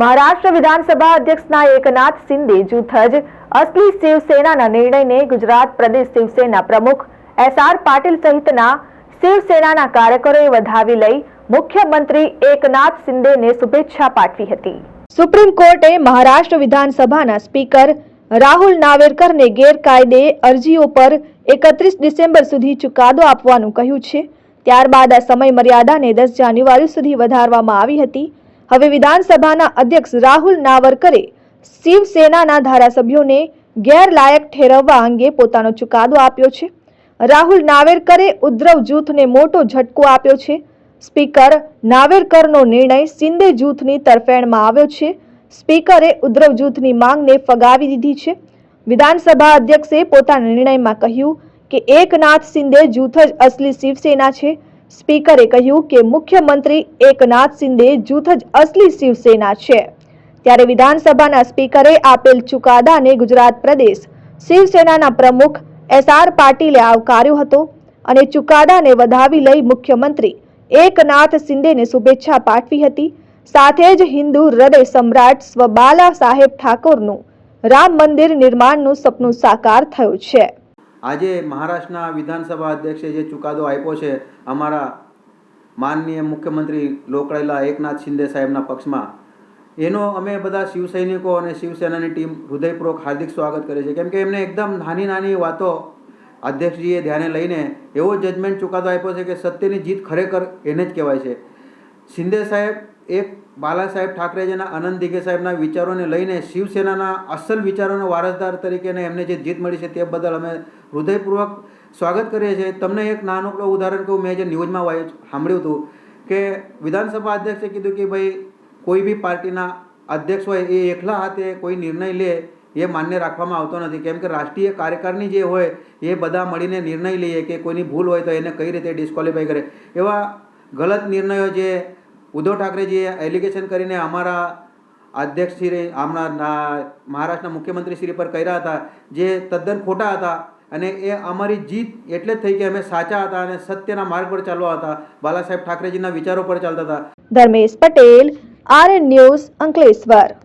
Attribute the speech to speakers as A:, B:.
A: મહારાષ્ટ્ર વિધાનસભા અધ્યક્ષના એકનાથ શિંદે જૂથ જ અસલી શિવસેનાના નિર્ણયને ગુજરાત પ્રદેશ શિવસેના પ્રમુખ એસ આર પાટીલ સહિતના શિવસેનાના કાર્યકરોએ વધાવી લઈ મુખ્યમંત્રી એકનાથ શિંદેને શુભેચ્છા પાઠવી હતી. સુપ્રીમ કોર્ટે મહારાષ્ટ્ર વિધાનસભાના સ્પીકર રાહુલ નાવેરકરને ગેરકાયદે અરજીઓ પર એકત્રીસ ડિસેમ્બર સુધી ચુકાદો આપવાનું કહ્યું છે. ત્યારબાદ આ સમય મર્યાદાને દસ જાન્યુઆરી સુધી વધારવામાં આવી હતી. હવે વિધાનસભાના અધ્યક્ષ રાહુલ નાવરકરે શિવસેનાના ધારાસભ્યોને ગેરલાયક ઠેરવવા અંગે પોતાનો ચુકાદો આપ્યો છે. રાહુલ નાવેરકરે ઉદ્ધવ જૂથને મોટો ઝટકો આપ્યો છે. સ્પીકર નાવેરકરનો નિર્ણય શિંદે જૂથની તરફેણમાં આવ્યો છે. સ્પીકરે ઉદ્ધવ જૂથની માંગને ફગાવી દીધી છે. વિધાનસભા અધ્યક્ષે પોતાના નિર્ણયમાં કહ્યું કે એકનાથ શિંદે જૂથ જ અસલી શિવસેના છે. સ્પીકરે કહ્યું કે મુખ્યમંત્રી એકનાથ શિંદે જૂથ જ અસલી શિવસેના છે. ત્યારે વિધાનસભાના સ્પીકરે આપેલ ચુકાદાને ગુજરાત પ્રદેશ શિવસેનાના પ્રમુખ એસ આર પાટીલે આવકાર્યો હતો અને ચુકાદાને વધાવી લઈ મુખ્યમંત્રી એકનાથ શિંદેને શુભેચ્છા પાઠવી હતી. સાથે જ હિન્દુ હૃદય સમ્રાટ સ્વબાલા સાહેબ ઠાકોરનું રામ મંદિર નિર્માણનું સપનું સાકાર થયું છે.
B: આજે મહારાષ્ટ્રના વિધાનસભા અધ્યક્ષે જે ચુકાદો આપ્યો છે, અમારા માનનીય મુખ્યમંત્રી લોકડાયેલા એકનાથ શિંદે સાહેબના પક્ષમાં, એનો અમે બધા શિવસૈનિકો અને શિવસેનાની ટીમ હૃદયપૂર્વક હાર્દિક સ્વાગત કરે છે કેમ કે એમને એકદમ નાની નાની વાતો અધ્યક્ષજીએ ધ્યાને લઈને એવો જજમેન્ટ ચુકાદો આપ્યો છે કે સત્યની જીત ખરેખર એને જ કહેવાય છે. શિંદે સાહેબ, એક બાલા સાહેબ ઠાકરેજીના આનંદ દિગે સાહેબના વિચારોને લઈને શિવસેનાના અસલ વિચારોના વારસદાર તરીકે એમને જે જીત મળી છે તે બદલ અમે હૃદયપૂર્વક સ્વાગત કરીએ છીએ. તમને એક નાનકડું ઉદાહરણ કહું, મેં જે ન્યૂઝમાં સાંભળ્યું હતું કે વિધાનસભા અધ્યક્ષે કીધું કે ભાઈ, કોઈ બી પાર્ટીના અધ્યક્ષ હોય એ એકલા હાથે કોઈ નિર્ણય લે એ માન્ય રાખવામાં આવતો નથી. કેમ કે રાષ્ટ્રીય કાર્યકારની જે હોય એ બધા મળીને નિર્ણય લઈએ કે કોઈની ભૂલ હોય તો એને કઈ રીતે ડિસ્કોલિફાઈ કરે. એવા ગલત નિર્ણયો જે ઉદ્ધવ ઠાકરેજીએ એલિગેશન કરીને અમારા અધ્યક્ષ શ્રી હમણાં મહારાષ્ટ્રના મુખ્યમંત્રી શ્રી પર કર્યા હતા, જે તદ્દન ખોટા હતા અને એ અમારી જીત એટલે જ થઈ કે અમે સાચા હતા અને સત્યના માર્ગ પર ચાલવા હતા. બાલા સાહેબ ઠાકરેજીના વિચારો પર ચાલતા હતા.
A: Dharmesh Patel R news Ankleshwar.